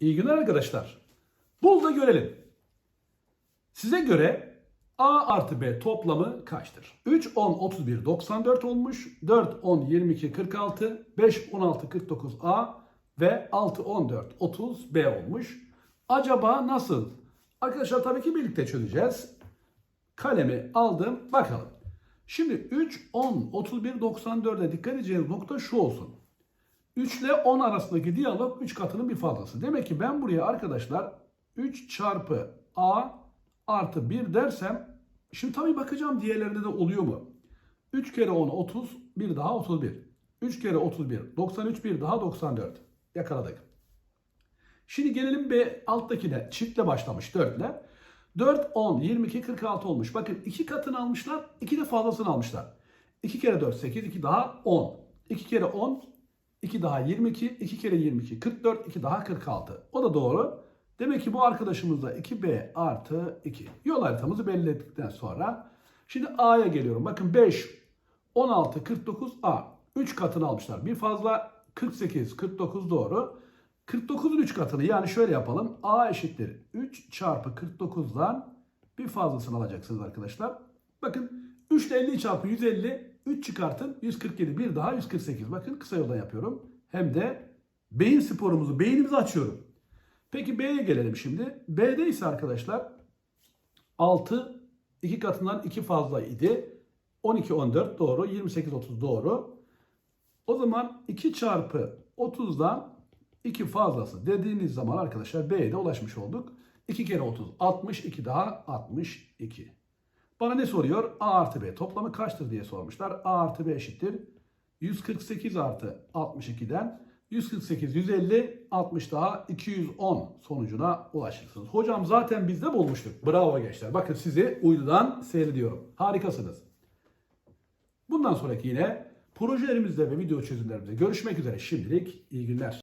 İyi günler arkadaşlar. Bul da görelim. Size göre A artı B toplamı kaçtır? 3, 10, 31, 94 olmuş. 4, 10, 22, 46. 5, 16, 49 A ve 6, 14, 30 B olmuş. Acaba nasıl? Arkadaşlar tabii ki birlikte çözeceğiz. Kalemi aldım. Bakalım. Şimdi 3, 10, 31, 94'e dikkat edeceğiniz nokta şu olsun. 3 ile 10 arasındaki diyalog 3 katının bir fazlası. Demek ki ben buraya arkadaşlar 3 çarpı A artı 1 dersem şimdi tabii bakacağım diğerlerinde de oluyor mu? 3 kere 10 30 bir daha 31. 3 kere 31 93 bir daha 94. Yakaladık. Şimdi gelelim B alttakine. Çiftle başlamış 4 ile. 4, 10, 22, 46 olmuş. Bakın 2 katını almışlar. 2 de fazlasını almışlar. 2 kere 4, 8, 2 daha 10. 2 kere 10, 2 daha 22, 2 kere 22, 44, 2 daha 46. O da doğru. Demek ki bu arkadaşımız da 2B artı 2. Yol haritamızı belli ettikten sonra şimdi A'ya geliyorum. Bakın 5, 16, 49 A. 3 katını almışlar. Bir fazla 48, 49 doğru. 49'un 3 katını yani şöyle yapalım. A eşittir 3 çarpı 49'dan bir fazlasını alacaksınız arkadaşlar. Bakın 3 ile 50 çarpı 150 3 çıkartın 147 bir daha 148. Bakın kısa yoldan yapıyorum. Hem de beyin sporumuzu beynimizi açıyorum. Peki B'ye gelelim şimdi. B'de ise arkadaşlar 6 2 katından 2 fazla idi. 12 14 doğru. 28 30 doğru. O zaman 2 çarpı 30'dan 2 fazlası dediğiniz zaman arkadaşlar B'ye de ulaşmış olduk. 2 kere 30 62 daha 62. Bana ne soruyor? A artı B toplamı kaçtır diye sormuşlar. A artı B eşittir. 148 artı 62'den 148, 150, 60 daha 210 sonucuna ulaşırsınız. Hocam zaten biz de bulmuştuk. Bravo gençler. Bakın sizi uydudan seyrediyorum. Harikasınız. Bundan sonraki yine projelerimizde ve video çözümlerimizde görüşmek üzere. Şimdilik iyi günler.